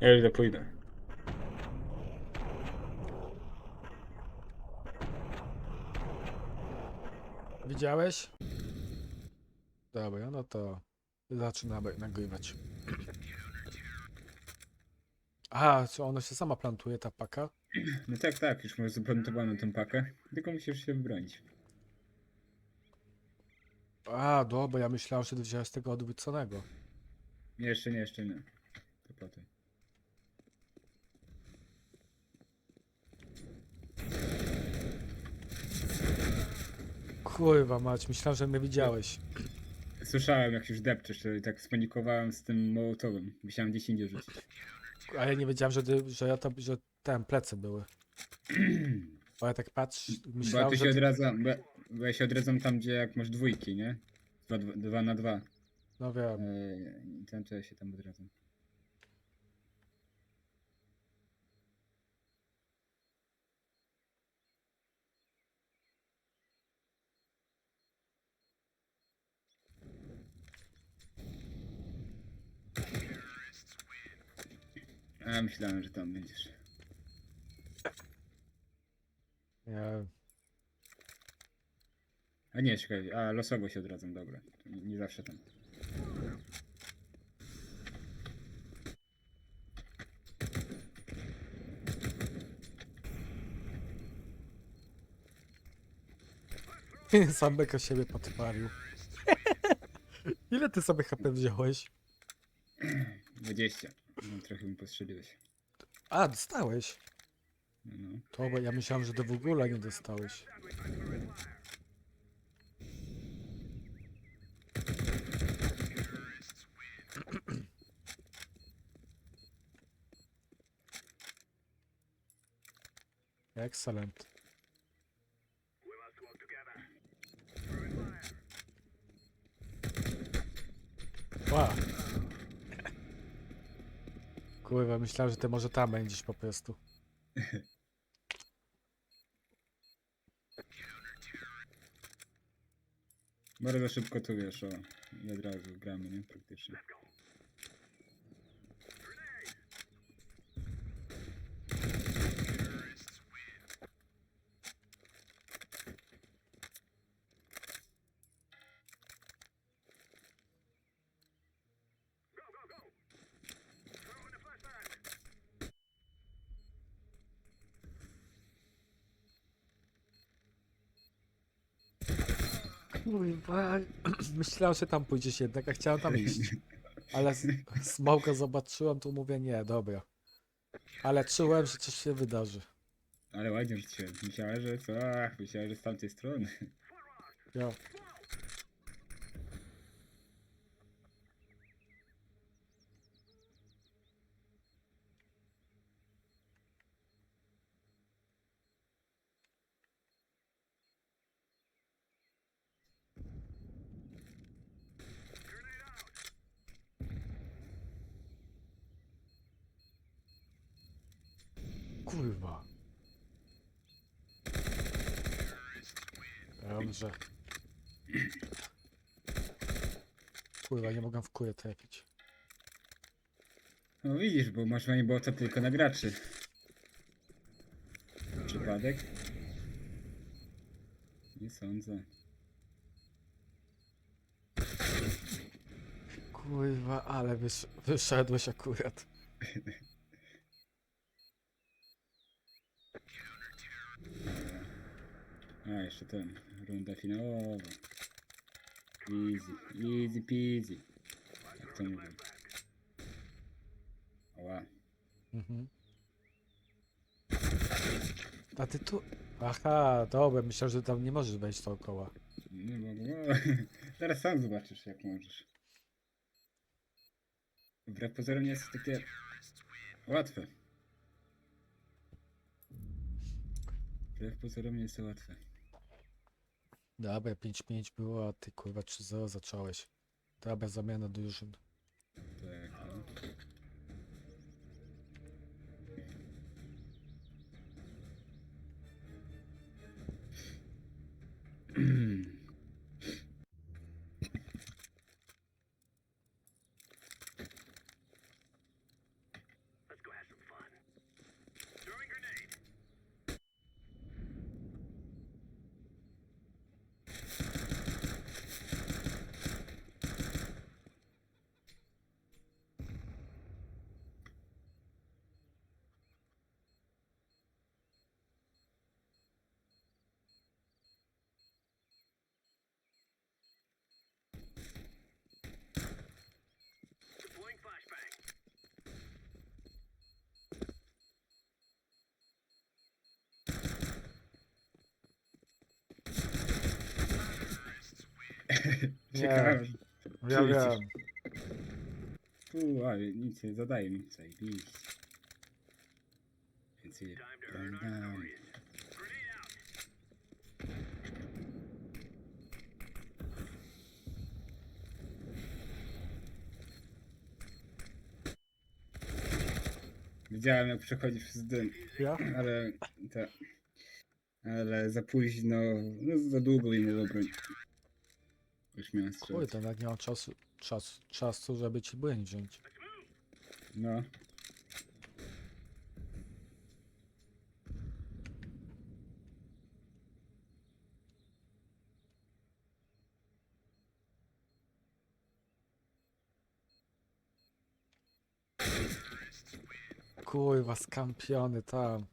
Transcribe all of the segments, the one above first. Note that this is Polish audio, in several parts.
Ja już pójdę. Widziałeś? Dobra, no to zaczynamy nagrywać. A, czy ona się sama plantuje, ta paka? No tak, tak, już masz zaplantowaną tę pakę. Tylko musisz się wybronić. A, dobra, ja myślałem, że ty wziąłeś tego odwróconego. Nie, jeszcze nie, jeszcze nie. To potem. Kurwa mać, myślałem, że mnie widziałeś. Słyszałem jak już depczesz, to i tak spanikowałem z tym mołotowym. Musiałem gdzieś indziej rzucić. A ja nie wiedziałem, że, ty, że ja to, że ten plecy były. Bo ja tak patrz, Bo myślałem, ty że się ty... odradzam, bo, bo ja się odradzam tam, gdzie jak masz dwójki, nie? Dwa, dwa, dwa na dwa. No wiem. Yy, I tam to ja się tam odradzam. A myślałem, że tam będziesz. Ja... A nie, czekaj, a losowo się odradzam, dobra. Nie, nie zawsze tam. Sam beka siebie podpalił. Ile ty sobie HP wziąłeś? 20. No, trochę mi postrzeliłeś. A, dostałeś. No, no. To, bo ja myślałem, że ty w ogóle nie dostałeś. Excellent. Wow. Kurwa, myślałem, że ty może tam będziesz po prostu. Bardzo szybko tu wiesz, o. I od razu gramy, nie? Praktycznie. Kurwa, myślałem, że tam pójdziesz jednak, a chciałem tam iść. Ale s- smoka zobaczyłem, to mówię nie, dobra. Ale czułem, że coś się wydarzy. Ale ładnie rzuciłem. Myślałem, że co? Ach, myślałem, że z tamtej strony. Ja. Kurwa. Dobrze. Kurwa, nie mogę w kuję trafić. No widzisz, bo masz bota tylko na graczy. Przypadek? Nie sądzę. Kurwa, ale wysz wyszedłeś akurat. A, jeszcze ten. Runda finałowa. Easy, easy peasy. Jak to mówię. Oła. Mhm. A ty tu... Aha, dobra, myślałem, że tam nie możesz wejść dookoła. Nie mogę. Zaraz sam zobaczysz, jak możesz. Wbrew pozorom nie jest takie łatwe. Wbrew pozorom nie jest łatwe. Dobra, 5-5 było, a ty kurwa 3-0 zacząłeś. Dobra, zamiana drużyn. Tak, no. Ciekawe. Ja wiem. U, ale nic nie zadaje mi zajebiście. Więc je dam. Widziałem jak przechodzi przez dym, Ja? ale to, ale za późno, no za długo mi było broń. Już miałem strzelać. Kurde, nawet nie mam czasu, czas, czasu, żeby ci broń wziąć. No. Kurwa, skampiony tam.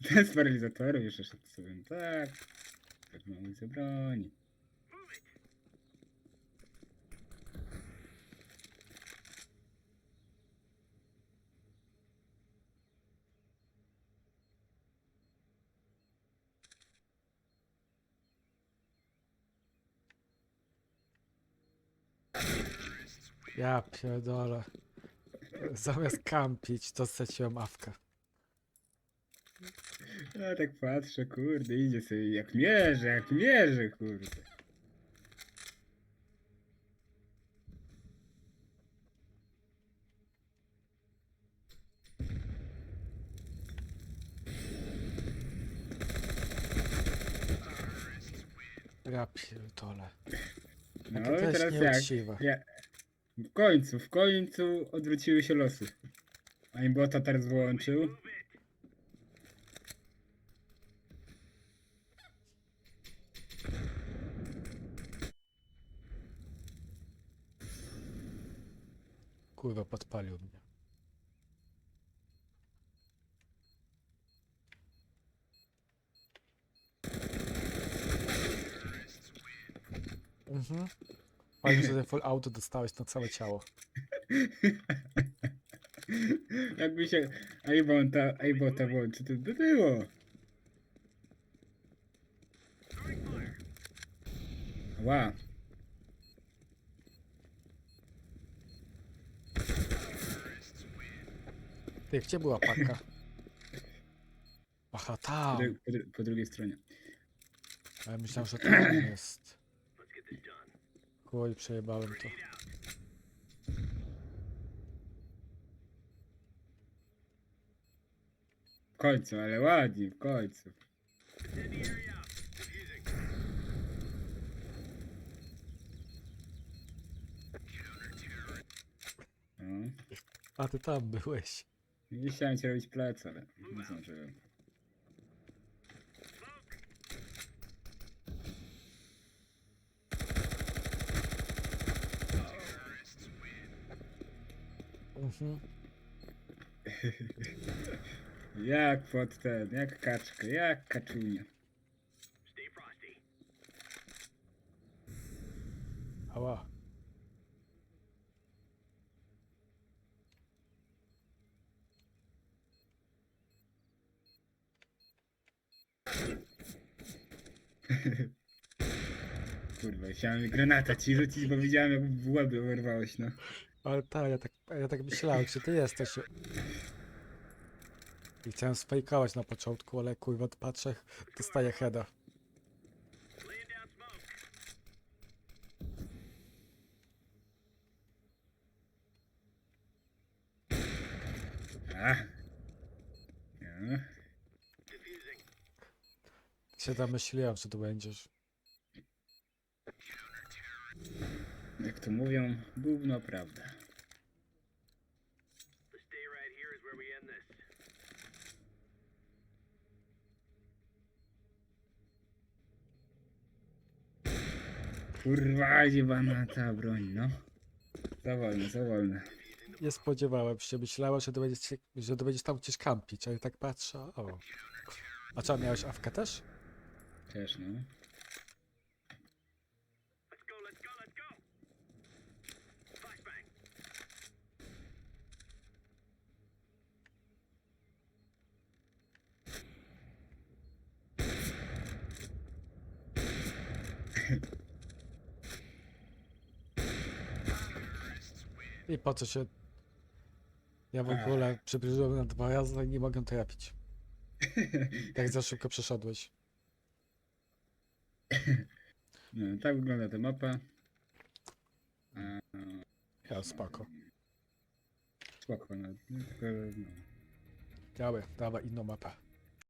Bez paralizatorów jeszcze szedł sobie. Tak. Tak mało co broni. Ja pierdolę. Zamiast kampić, to straciłem awkę. Ja tak patrzę, kurde, idzie sobie jak mierzy, jak mierzy, kurde. Ja pierdolę. No Takie to i teraz jak? nieuczciwe. Ja... W końcu, w końcu odwróciły się losy. A imbota teraz włączył. Kurwa, podpalił mnie. Mhm. Fajnie, że full auto dostałeś na całe ciało. Jakby się Aibota, Aibota włączył, to by było. Ła. Ty, gdzie była paka? Aha, Po, tam. dru- po, dru- po drugiej stronie. A ja myślałem, że tam jest. Chuj, przejebałem to. W końcu, ale ładnie, w końcu. No. A ty tam byłeś. Nie chciałem ci robić plec, ale nie zdążyłem. Mhm. Jak pod ten, jak kaczka, jak kaczunia. Ała. Kurwa, chciałem granata ci rzucić, bo widziałem jak w łeby wyrwałeś, no. Ale tak, ja tak, ja tak myślałem, że ty jesteś. I chciałem sfejkować na początku, ale kurwa patrzę, dostaję heada. Się domyśliłem, że tu będziesz. Jak to mówią, gówno prawda. Kurwa, jebana ta broń, no. Za wolne, za wolne. Nie spodziewałem się, myślałem, że to będziesz, że to będziesz tam gdzieś kampić, ale tak patrzę, o. A co, miałeś awkę też? Też, no. I po co się... Ja w ogóle przybliżyłem na dwa razy i nie mogę trafić. Tak za szybko przeszedłeś. No, tak wygląda ta mapa. Ja spoko. spoko, no, tylko, no. Dawaj, dawaj inną mapę.